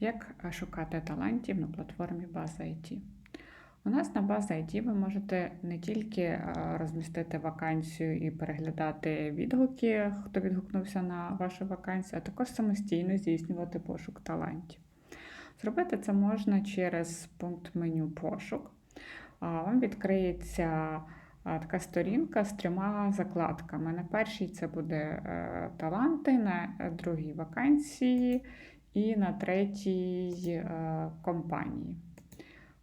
Як шукати талантів на платформі База IT? У нас на База IT ви можете не тільки е, розмістити вакансію і переглядати відгуки, хто відгукнувся на вашу вакансію, а також самостійно здійснювати пошук талантів. Зробити це можна через пункт меню пошук. Вам відкриється така сторінка з трьома закладками. На першій це буде е, таланти, на другій вакансії і на третій е, компанії.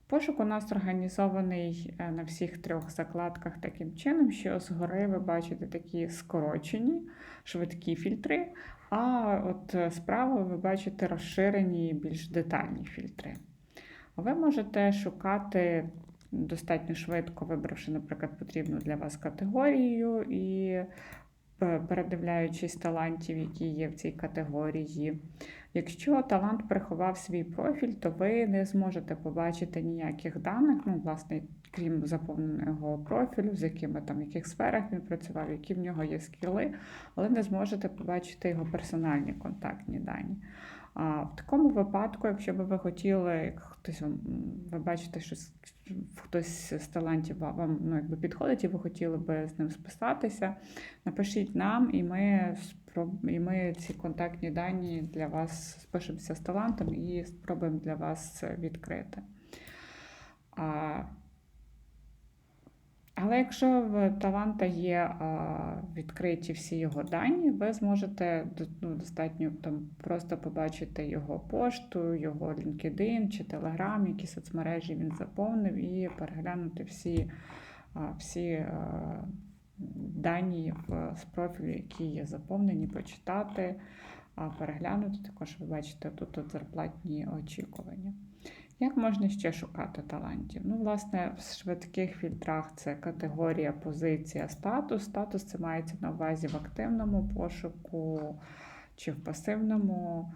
Пошук у нас організований е, на всіх трьох закладках таким чином, що згори ви бачите такі скорочені, швидкі фільтри, а от е, справа ви бачите розширені більш детальні фільтри. Ви можете шукати достатньо швидко, вибравши, наприклад, потрібну для вас категорію і передивляючись талантів, які є в цій категорії. Якщо талант приховав свій профіль, то ви не зможете побачити ніяких даних, ну, власне, крім заповненого профілю, з якими там в яких сферах він працював, які в нього є скіли, але не зможете побачити його персональні контактні дані. А в такому випадку, якщо би ви хотіли, як хтось вам ви бачите, що хтось з талантів вам ну, якби підходить, і ви хотіли би з ним списатися, напишіть нам, і ми і ми ці контактні дані для вас спишемося з талантом і спробуємо для вас відкрити. А, але якщо в таланта є відкриті всі його дані, ви зможете ну, достатньо там просто побачити його пошту, його LinkedIn чи Telegram, які соцмережі він заповнив, і переглянути всі всі дані з профілю, які є заповнені, почитати, переглянути. Також ви бачите тут зарплатні очікування. Як можна ще шукати талантів? Ну, власне, в швидких фільтрах це категорія, позиція, статус. Статус це мається на увазі в активному пошуку чи в пасивному,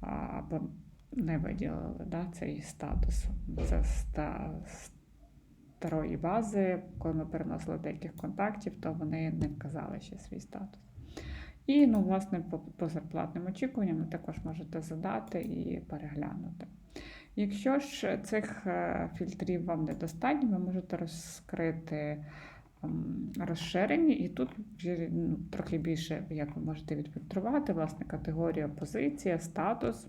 або не виділили да, цей статус. Це старої бази, коли ми переносили деяких контактів, то вони не вказали ще свій статус. І, ну, власне, по, по зарплатним очікуванням ви також можете задати і переглянути. Якщо ж цих е, фільтрів вам недостатньо, ви можете розкрити ем, розширені, і тут ну, трохи більше, як ви можете відфільтрувати, власне, категорія позиція, статус,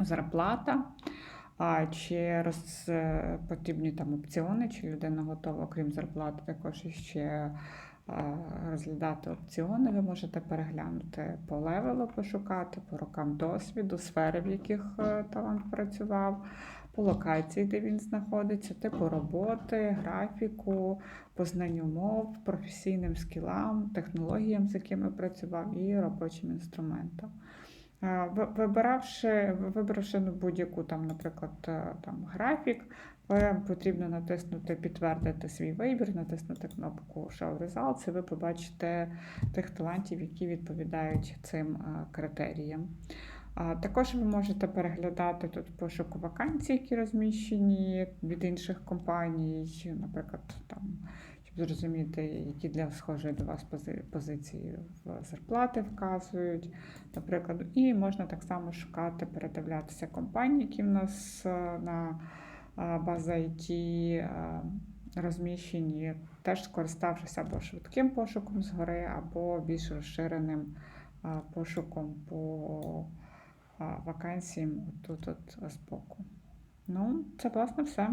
зарплата. А чи роз, е, потрібні там опціони, чи людина готова, окрім зарплати, також ще розглядати опціони. Ви можете переглянути по левелу, пошукати, по рокам досвіду, сфери, в яких е, талант працював, по локації, де він знаходиться, типу роботи, графіку, познанню мов, професійним скілам, технологіям, з якими працював, і робочим інструментам. Вибиравши, вибравши ну, будь-яку там, наприклад, е, там, графік, вам потрібно натиснути Підтвердити свій вибір, натиснути кнопку Show Results, і ви побачите тих талантів, які відповідають цим е, критеріям. Також ви можете переглядати тут пошук вакансій, які розміщені від інших компаній, наприклад, там зрозуміти, які для схожої до вас позиції в зарплати вказують, наприклад, і можна так само шукати, передивлятися компанії, які в нас е, на е, база IT е, розміщені, теж скориставшись або швидким пошуком згори, або більш розширеним пошуком по вакансіям тут от збоку. Ну, це власне все.